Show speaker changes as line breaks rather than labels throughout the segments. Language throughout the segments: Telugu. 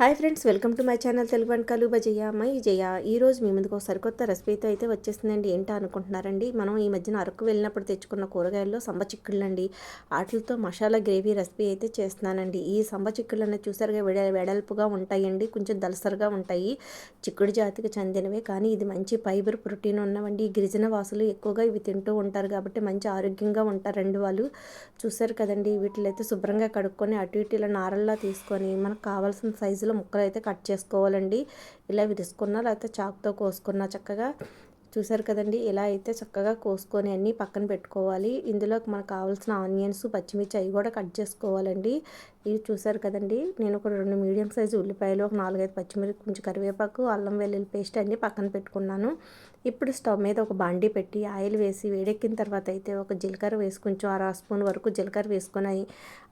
Hi friends welcome to my channel Telugu వంటకాలు బజయ్య మై జయ. ఈ రోజు మీ ముందుకు ఒక సరికొత్త రెసిపీతో అయితే వచ్చేసిందండి. ఏంటో అనుకుంటున్నారండి? మనం ఈ మధ్యన అరకు వెళ్ళినప్పుడు తెచ్చుకున్న కూరగాయల్లో సంబ చిక్కుళ్ళండి. వాటితో మసాలా గ్రేవీ రెసిపీ అయితే చేస్తున్నానండి. ఈ సంబ చిక్కుళ్ళు అనేది చూసారుగా వెడ వెడల్పుగా ఉంటాయండి. కొంచెం దలసరిగా ఉంటాయి. చిక్కుడు జాతికి చెందినవే. కానీ ఇది మంచి ఫైబర్ ప్రోటీన్ ఉన్నవండి. ఈ గిరిజన వాసులు ఎక్కువగా ఇవి తింటూ ఉంటారు కాబట్టి మంచి ఆరోగ్యంగా ఉంటారండి వాళ్ళు. చూసారు కదండి వీటిలో అయితే శుభ్రంగా కడుక్కొని అటు ఇటు ఇలా నారల్లా తీసుకొని మనకు కావాల్సిన సైజులో ముక్కలు అయితే కట్ చేసుకోవాలండి. ఇలా విరుసుకున్నా లేకపోతే చాకుతో కోసుకున్నా చక్కగా చూసారు కదండి ఇలా అయితే చక్కగా కోసుకొని అన్నీ పక్కన పెట్టుకోవాలి. ఇందులో మనకు కావాల్సిన ఆనియన్స్ పచ్చిమిర్చి అవి కూడా కట్ చేసుకోవాలండి. ఇవి చూసారు కదండి నేను ఒక రెండు మీడియం సైజు ఉల్లిపాయలు ఒక నాలుగైదు పచ్చిమిర్చి కొంచెం కరివేపాకు అల్లం వెల్లుల్లి పేస్ట్ అన్నీ పక్కన పెట్టుకున్నాను. ఇప్పుడు స్టవ్ మీద ఒక బాండీ పెట్టి ఆయిల్ వేసి వేడెక్కిన తర్వాత అయితే ఒక జీలకర్ర వేసి కొంచెం అర స్పూన్ వరకు జీలకర్ర వేసుకున్నాయి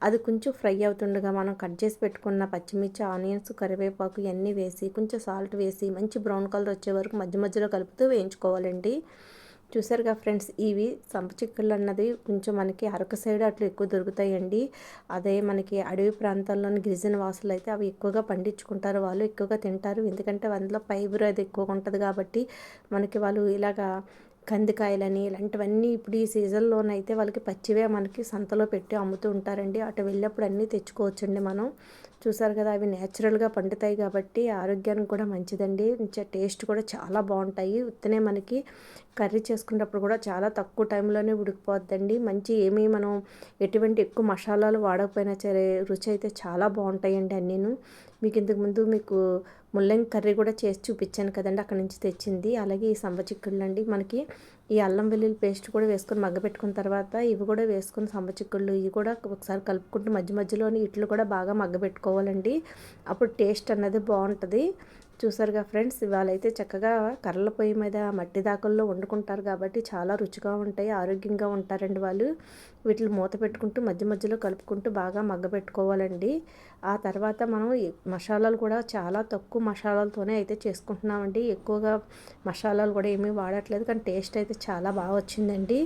అది కొంచెం ఫ్రై అవుతుండగా మనం కట్ చేసి పెట్టుకున్న పచ్చిమిర్చి ఆనియన్స్ కరివేపాకు ఇవన్నీ వేసి కొంచెం సాల్ట్ వేసి మంచి బ్రౌన్ కలర్ వచ్చే వరకు మధ్య మధ్యలో కలుపుతూ చేసుకోవాలండి చూసారుగా ఫ్రెండ్స్ ఇవి సంపచిక్కలు అన్నది కొంచెం మనకి అరకు సైడ్ అట్లా ఎక్కువ దొరుకుతాయండి. అదే మనకి అడవి ప్రాంతాల్లోని గిరిజన వాసులు అయితే అవి ఎక్కువగా పండించుకుంటారు. వాళ్ళు ఎక్కువగా తింటారు. ఎందుకంటే అందులో ఫైబర్ అది ఎక్కువగా ఉంటుంది కాబట్టి మనకి వాళ్ళు ఇలాగా కందికాయలని ఇలాంటివన్నీ ఇప్పుడు ఈ సీజన్లోనైతే వాళ్ళకి పచ్చివే మనకి సంతలో పెట్టి అమ్ముతూ ఉంటారండి. అటు వెళ్ళినప్పుడు అన్నీ తెచ్చుకోవచ్చండి మనం. చూసారు కదా అవి నేచురల్గా పండుతాయి కాబట్టి ఆరోగ్యానికి కూడా మంచిదండి. టేస్ట్ కూడా చాలా బాగుంటాయి. ఉత్తనే మనకి కర్రీ చేసుకున్నప్పుడు కూడా చాలా తక్కువ టైంలోనే ఉడికిపోద్దండి. మంచి ఏమీ మనం ఎటువంటి ఎక్కువ మసాలాలు వాడకపోయినా సరే రుచి అయితే చాలా బాగుంటాయండి అన్నీను. మీకు ఇంతకుముందు మీకు ముల్లంగి కర్రీ కూడా చేసి చూపించాను కదండి అక్కడ నుంచి తెచ్చింది. అలాగే ఈ సంబ చిక్కుళ్ళు అండి. మనకి ఈ అల్లం వెల్లుల్లి పేస్ట్ కూడా వేసుకొని మగ్గపెట్టుకున్న తర్వాత ఇవి కూడా వేసుకొని సంబ చిక్కుళ్ళు ఇవి కూడా ఒకసారి కలుపుకుంటూ మధ్య మధ్యలోని ఇట్లు కూడా బాగా మగ్గపెట్టుకోవాలండి అప్పుడు టేస్ట్ అన్నది బాగుంటుంది. చూసారుగా ఫ్రెండ్స్ ఇవాళైతే చక్కగా కర్రల పొయ్యి మీద మట్టి దాకల్లో వండుకుంటారు కాబట్టి చాలా రుచిగా ఉంటాయి ఆరోగ్యంగా ఉంటారండి వాళ్ళు. వీటిని మూత పెట్టుకుంటూ మధ్య మధ్యలో కలుపుకుంటూ బాగా మగ్గబెట్టుకోవాలండి ఆ తర్వాత మనం మసాలాలు కూడా చాలా తక్కువ మసాలాలతోనే అయితే చేసుకుంటున్నామండి. ఎక్కువగా మసాలాలు కూడా ఏమీ వాడట్లేదు కానీ టేస్ట్ అయితే చాలా బాగా వచ్చిందండి.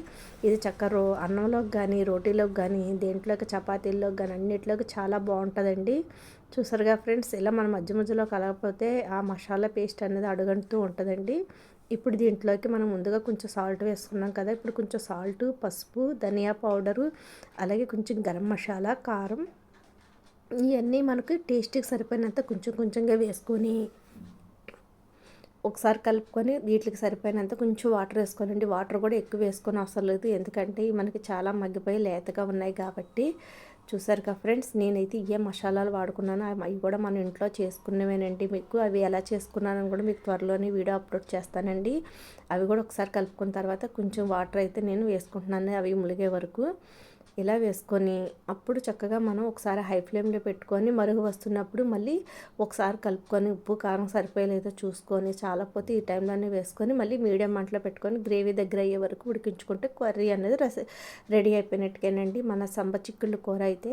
ఇది చక్క రో అన్నంలోకి కానీ రోటీలోకి కానీ దేంట్లోకి చపాతీల్లోకి కానీ అన్నింటిలోకి చాలా బాగుంటుందండి. చూసారుగా ఫ్రెండ్స్ ఇలా మనం మధ్య మధ్యలో కలగకపోతే ఆ మసాలా పేస్ట్ అనేది అడుగంటూ ఉంటుందండి. ఇప్పుడు దీంట్లోకి మనం ముందుగా కొంచెం సాల్ట్ వేసుకున్నాం కదా ఇప్పుడు కొంచెం సాల్ట్ పసుపు ధనియా పౌడరు అలాగే కొంచెం గరం మసాలా కారం ఇవన్నీ మనకు టేస్ట్కి సరిపోయినంత కొంచెం కొంచెంగా వేసుకొని ఒకసారి కలుపుకొని వీటికి సరిపోయినంత కొంచెం వాటర్ వేసుకోనండి. వాటర్ కూడా ఎక్కువ వేసుకొని అవసరం లేదు ఎందుకంటే మనకి చాలా మగ్గిపోయి లేతగా ఉన్నాయి కాబట్టి. చూసారుగా ఫ్రెండ్స్ నేనైతే ఏ మసాలాలు వాడుకున్నాను అవి కూడా మన ఇంట్లో చేసుకునేవేనండి మీకు. అవి ఎలా చేసుకున్నానని కూడా మీకు త్వరలోనే వీడియో అప్లోడ్ చేస్తానండి. అవి కూడా ఒకసారి కలుపుకున్న తర్వాత కొంచెం వాటర్ అయితే నేను వేసుకుంటున్నాను అవి ములిగే వరకు. ఇలా వేసుకొని అప్పుడు చక్కగా మనం ఒకసారి హై ఫ్లేమ్లో పెట్టుకొని మరుగు వస్తున్నప్పుడు మళ్ళీ ఒకసారి కలుపుకొని ఉప్పు కారం సరిపోయలేదో చూసుకొని చాలకపోతే ఈ టైంలోనే వేసుకొని మళ్ళీ మీడియం మంటలో పెట్టుకొని గ్రేవీ దగ్గర అయ్యే వరకు ఉడికించుకుంటే కర్రీ అనేది రస రెడీ అయిపోయినట్టుగానండి. మన సంబ చిక్కుళ్ళు కూర అయితే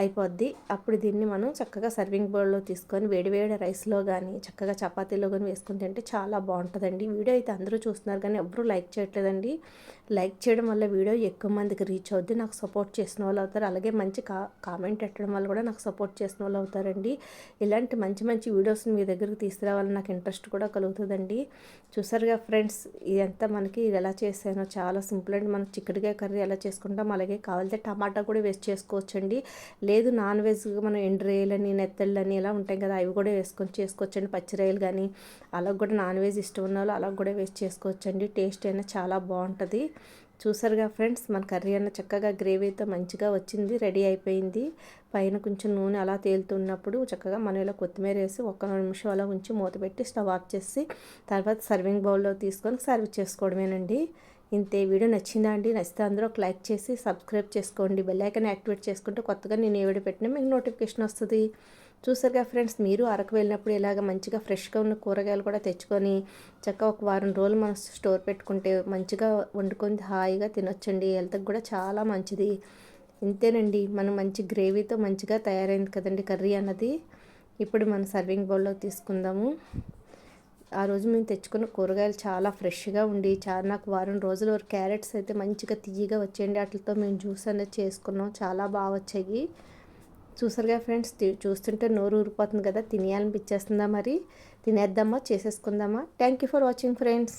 అయిపోద్ది. అప్పుడు దీన్ని మనం చక్కగా సర్వింగ్ బౌల్లో తీసుకొని వేడివేడి రైస్లో కానీ చక్కగా చపాతీలో కానీ వేసుకుని తింటే చాలా బాగుంటుందండి. వీడియో అయితే అందరూ చూస్తున్నారు కానీ ఎవ్వరూ లైక్ చేయట్లేదండి. లైక్ చేయడం వల్ల వీడియో ఎక్కువ మందికి రీచ్ అవుద్ది నాకు సపోర్ట్ చేసిన వాళ్ళు అవుతారు. అలాగే మంచి కా కామెంట్ పెట్టడం వల్ల కూడా నాకు సపోర్ట్ చేసిన వాళ్ళు అవుతారండి. ఇలాంటి మంచి మంచి వీడియోస్ని మీ దగ్గరికి తీసుకురావాలని నాకు ఇంట్రెస్ట్ కూడా కలుగుతుందండి. చూసారుగా ఫ్రెండ్స్ ఇదంతా మనకి ఎలా చేసానో చాలా సింపుల్ అండి మనం చిక్కడికాయ కర్రీ ఎలా చేసుకుంటాం అలాగే కావాలంటే టమాటా కూడా వేస్ట్ చేసుకోవచ్చండి. లేదు నాన్ వెజ్ మనం ఎండ్రేయలని నెత్తళ్ళని ఇలా ఉంటాయి కదా అవి కూడా వేసుకొని చేసుకోవచ్చండి. పచ్చిరాయలు కానీ అలా కూడా నాన్ వెజ్ ఇష్టం ఉన్న వాళ్ళు అలా కూడా వేస్ట్ చేసుకోవచ్చండి. టేస్ట్ అయినా చాలా బాగుంటుంది. చూసారుగా ఫ్రెండ్స్ మన కర్రీ అన్న చక్కగా గ్రేవీతో మంచిగా వచ్చింది రెడీ అయిపోయింది. పైన కొంచెం నూనె అలా తేలుతున్నప్పుడు చక్కగా మనం ఇలా కొత్తిమీర వేసి ఒక్క నిమిషం అలా ఉంచి మూత పెట్టి స్టవ్ ఆఫ్ చేసి తర్వాత సర్వింగ్ బౌల్లో తీసుకొని సర్వ్ చేసుకోవడమేనండి. ఇంతే వీడియో నచ్చిందా అండి? నచ్చితే అందరూ ఒక లైక్ చేసి సబ్స్క్రైబ్ చేసుకోండి బెల్ ఐకన్ యాక్టివేట్ చేసుకుంటే కొత్తగా నేను ఏ వీడియో పెట్టినా మీకు నోటిఫికేషన్ వస్తుంది. చూసారుగా ఫ్రెండ్స్ మీరు అరకు వెళ్ళినప్పుడు ఇలాగ మంచిగా ఫ్రెష్గా ఉన్న కూరగాయలు కూడా తెచ్చుకొని చక్కగా ఒక వారం రోజులు మనం స్టోర్ పెట్టుకుంటే మంచిగా వండుకొని హాయిగా తినొచ్చండి. హెల్త్కి కూడా చాలా మంచిది. ఇంతేనండి మనం మంచి గ్రేవీతో మంచిగా తయారైంది కదండి కర్రీ అన్నది. ఇప్పుడు మనం సర్వింగ్ బౌల్లో తీసుకుందాము. ఆ రోజు మేము తెచ్చుకున్న కూరగాయలు చాలా ఫ్రెష్గా ఉండి చాలా నాకు వారం రోజుల వరకు క్యారెట్స్ అయితే మంచిగా తీయగా వచ్చేయండి. వాటితో మేము జ్యూస్ అనేది చేసుకున్నాం. చాలా బాగా వచ్చాయి. చూసారుగా ఫ్రెండ్స్ తి- చూస్తుంటే నోరు ఊరిపోతుంది కదా తినేయాలనిపించేస్తుందా మరి? తినేద్దామా? చేసేసుకుందామా? Thank you for watching friends